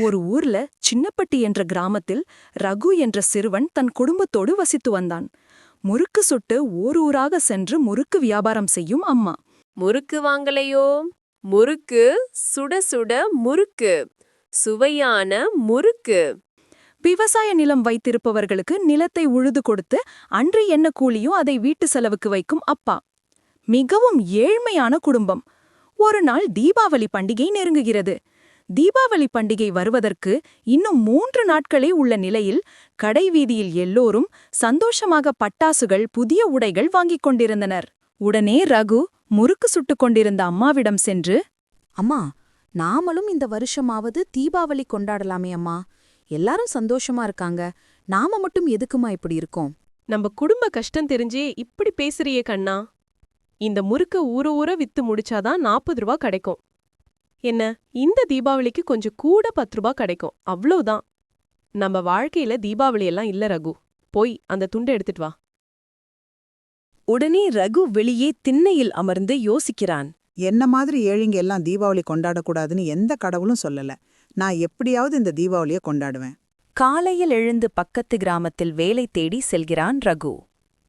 ஒரு ஊர்ல சின்னப்பட்டி என்ற கிராமத்தில் ரகு என்ற சிறுவன் தன் குடும்பத்தோடு வசித்து வந்தான். முறுக்கு சுட்டு ஊர் ஊராக சென்று முறுக்கு வியாபாரம் செய்யும் அம்மா. முறுக்கு வாங்கலையோ? முறுக்கு சுட சுட முறுக்கு சுவையான முறுக்கு. விவசாய நிலம் வைத்திருப்பவர்களுக்கு நிலத்தை உழுது கொடுத்து அன்று என்ன கூலியோ அதை வீட்டு செலவுக்கு வைக்கும் அப்பா. மிகவும் ஏழ்மையான குடும்பம். ஒரு நாள் தீபாவளி பண்டிகை நெருங்குகிறது. தீபாவளி பண்டிகை வருவதற்கு இன்னும் மூன்று நாட்களே உள்ள நிலையில் கடைவீதியில் எல்லோரும் சந்தோஷமாக பட்டாசுகள் புதிய உடைகள் வாங்கிக் கொண்டிருந்தனர். உடனே ரகு முறுக்கு சுட்டுக் கொண்டிருந்த அம்மாவிடம் சென்று அம்மா நாமளும் இந்த வருஷமாவது தீபாவளி கொண்டாடலாமே அம்மா. எல்லாரும் சந்தோஷமா இருக்காங்க. நாம மட்டும் எதுக்குமா இப்படி இருக்கோம்? நம்ம குடும்ப கஷ்டம் தெரிஞ்சே இப்படி பேசுறியே கண்ணா. இந்த முறுக்க ஊற ஊற வித்து முடிச்சாதான் நாற்பது ரூபா கிடைக்கும். என்ன? இந்த தீபாவளிக்கு கொஞ்சம் கூட பத்து ரூபா கிடைக்கும். அவ்வளவுதான். நம்ம வாழ்க்கையில தீபாவளி எல்லாம் இல்ல ரகு. போய் அந்த துண்டை எடுத்துட்டு வா. உடனே ரகு வெளியே திண்ணையில் அமர்ந்து யோசிக்கிறான். என்ன மாதிரி ஏழைங்க எல்லாம் தீபாவளி கொண்டாடக்கூடாதுன்னு எந்த கடவுளும் சொல்லல. நான் எப்படியாவது இந்த தீபாவளியை கொண்டாடுவேன். காலையில் எழுந்து பக்கத்து கிராமத்தில் வேலை தேடி செல்கிறான் ரகு.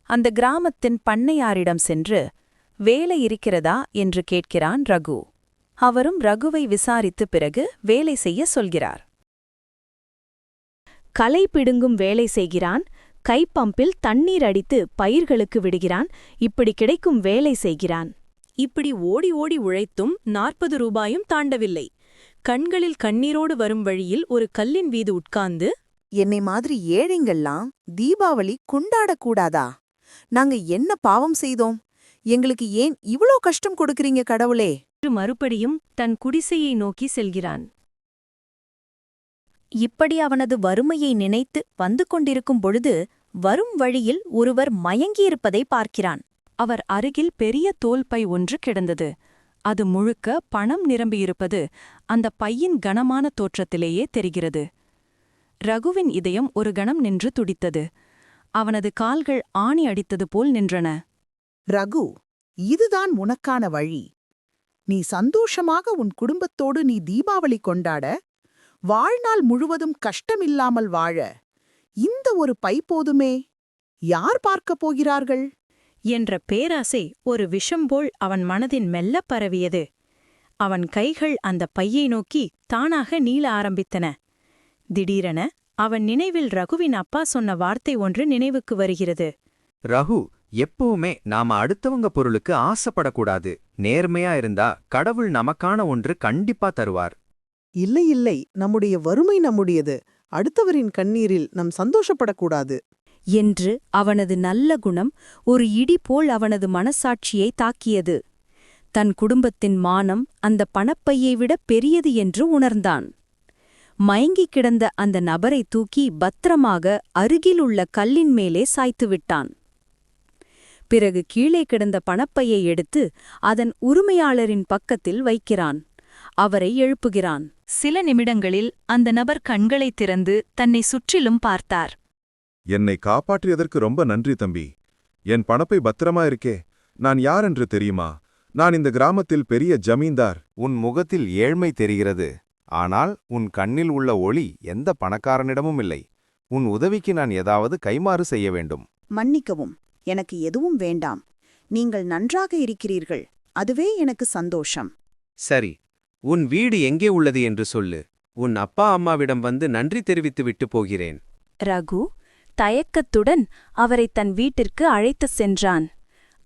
அந்த கிராமத்தின் பண்ணையாரிடம் சென்று வேலை இருக்கிறதா? என்று கேட்கிறான் ரகு. அவரும் ரகுவை விசாரித்து பிறகு வேலை செய்ய சொல்கிறார். களை பிடுங்கும் வேலை செய்கிறான். கைப்பம்பில் தண்ணீர் அடித்து பயிர்களுக்கு விடுகிறான். இப்படி கிடைக்கும் வேலை செய்கிறான். இப்படி ஓடி ஓடி உழைத்தும் நாற்பது ரூபாயும் தாண்டவில்லை. கண்களில் கண்ணீரோடு வரும் வழியில் ஒரு கல்லின் மீது உட்கார்ந்து என்னை மாதிரி ஏழைங்கள்லாம் தீபாவளி கொண்டாடக்கூடாதா நாங்க என்ன பாவம் செய்தோம்? எங்களுக்கு ஏன் இவ்ளோ கஷ்டம் கொடுக்கறீங்க கடவுளே? மறுபடியும் தன் குடிசையை நோக்கி செல்கிறான். இப்படி அவனது வறுமையை நினைத்து வந்து கொண்டிருக்கும் பொழுது வரும் வழியில் ஒருவர் மயங்கியிருப்பதை பார்க்கிறான். அவர் அருகில் பெரிய தோல்பை ஒன்று கிடந்தது. அது முழுக்க பணம் நிரம்பியிருப்பது அந்த பையின் கனமான தோற்றத்திலேயே தெரிகிறது. ரகுவின் இதயம் ஒரு கணம் நின்று துடித்தது. அவனது கால்கள் ஆணி அடித்தது போல் நின்றன. ரகு இதுதான் உனக்கான வழி. நீ சந்தோஷமாக உன் குடும்பத்தோடு நீ தீபாவளி கொண்டாட வாழ்நாள் முழுவதும் கஷ்டமில்லாமல் வாழ இந்த ஒரு பை போதுமே? யார் பார்க்கப் போகிறார்கள்? என்ற பேராசை ஒரு விஷம் போல் அவன் மனதின் மெல்ல பரவியது. அவன் கைகள் அந்த பையை நோக்கி தானாக நீள ஆரம்பித்தன. திடீரென அவன் நினைவில் ரகுவின் அப்பா சொன்ன வார்த்தை ஒன்று நினைவுக்கு வருகிறது. ரகு எப்பவுமே நாம அடுத்தவங்க பொருளுக்கு ஆசைப்படக்கூடாது. நேர்மையா இருந்தா கடவுள் நமக்கான ஒன்று கண்டிப்பா தருவார். இல்லை இல்லை. நம்முடைய வறுமை நம்முடையது. அடுத்தவரின் கண்ணீரில் நம் சந்தோஷப்படக்கூடாது. என்று அவனது நல்ல குணம் ஒரு இடி போல் அவனது மனசாட்சியை தாக்கியது. தன் குடும்பத்தின் மானம் அந்த பணப்பையை விட பெரியது என்று உணர்ந்தான். மயங்கிக் கிடந்த அந்த நபரை தூக்கி பத்திரமாக அருகிலுள்ள கல்லின் மேலே சாய்த்து விட்டான். பிறகு கீழே கிடந்த பணப்பையை எடுத்து அதன் உரிமையாளரின் பக்கத்தில் வைக்கிறான். அவரை எழுப்புகிறான். சில நிமிடங்களில் அந்த நபர் கண்களைத் திறந்து தன்னை சுற்றிலும் பார்த்தார். என்னை காப்பாற்றியதற்கு ரொம்ப நன்றி தம்பி. என் பணப்பை பத்திரமா இருக்கே. நான் யார் என்று தெரியுமா? நான் இந்த கிராமத்தில் பெரிய ஜமீன்தார். உன் முகத்தில் ஏழ்மை தெரிகிறது. ஆனால் உன் கண்ணில் உள்ள ஒளி எந்த பணக்காரனிடமும் இல்லை. உன் உதவிக்கு நான் ஏதாவது கைமாறு செய்ய வேண்டும். மன்னிக்கவும். எனக்கு எதுவும் வேண்டாம். நீங்கள் நன்றாக இருக்கிறீர்கள். அதுவே எனக்கு சந்தோஷம். சரி உன் வீடு எங்கே உள்ளது என்று சொல்லு. உன் அப்பா அம்மாவிடம் வந்து நன்றி தெரிவித்து விட்டு போகிறேன். ரகு தயக்கத்துடன் அவரை தன் வீட்டிற்கு அழைத்துச் சென்றான்.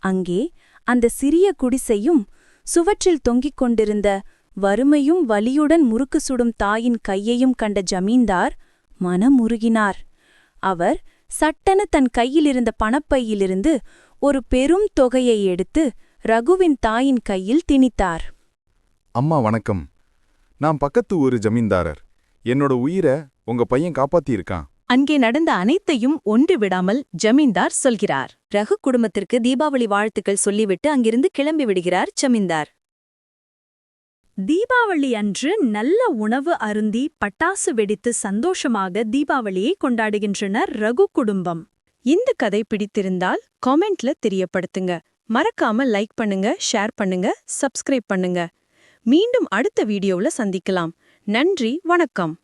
அங்கே அந்த சிறிய குடிசையும் சுவற்றில் தொங்கிக் கொண்டிருந்த வறுமையும் வலியுடன் முறுக்கு சுடும் தாயின் கையையும் கண்ட ஜமீன்தார் மனமுருகினார். அவர் சட்டென தன் கையிலிருந்த பணப்பையிலிருந்து ஒரு பெரும் தொகையை எடுத்து ரகுவின் தாயின் கையில் திணித்தார். அம்மா வணக்கம். நான் பக்கத்து ஊரு ஜமீன்தாரர். என்னோட உயிரை உங்க பையன் காப்பாத்தியிருக்கான். அங்கே நடந்த அனைத்தையும் ஒன்று விடாமல் ஜமீன்தார் சொல்கிறார். ரகு குடும்பத்திற்கு தீபாவளி வாழ்த்துக்கள் சொல்லிவிட்டு அங்கிருந்து கிளம்பி விடுகிறார் ஜமீன்தார். தீபாவளி அன்று நல்ல உணவு அருந்தி பட்டாசு வெடித்து சந்தோஷமாக தீபாவளியை கொண்டாடுகின்றனர் ரகு குடும்பம். இந்த கதை பிடித்திருந்தால் காமெண்ட்ல தெரியப்படுத்துங்க. மறக்காம லைக் பண்ணுங்க ஷேர் பண்ணுங்க சப்ஸ்கிரைப் பண்ணுங்க. மீண்டும் அடுத்த வீடியோவுல சந்திக்கலாம். நன்றி வணக்கம்.